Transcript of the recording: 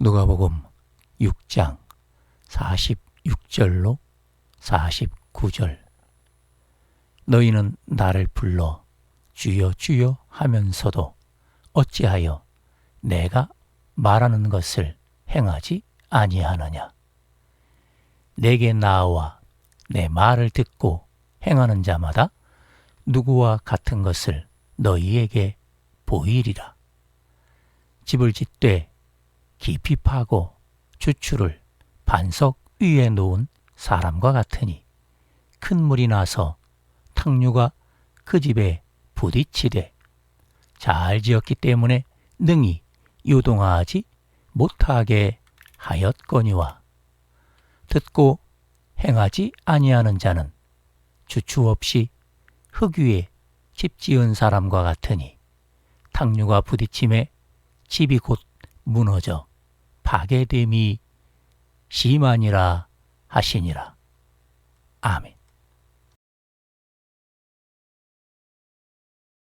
누가복음 6장 46절로 49절. 너희는 나를 불러 주여 주여 하면서도 어찌하여 내가 말하는 것을 행하지 아니하느냐? 내게 나와 내 말을 듣고 행하는 자마다 누구와 같은 것을 너희에게 보이리라. 집을 짓되 깊이 파고 주추를 반석 위에 놓은 사람과 같으니 큰 물이 나서 탕류가 그 집에 부딪히되 잘 지었기 때문에 능히 요동하지 못하게 하였거니와 듣고 행하지 아니하는 자는 주추 없이 흙 위에 집 지은 사람과 같으니 탕류가 부딪힘에 집이 곧 무너져 파괴됨이 심하니라 하시니라. 아멘.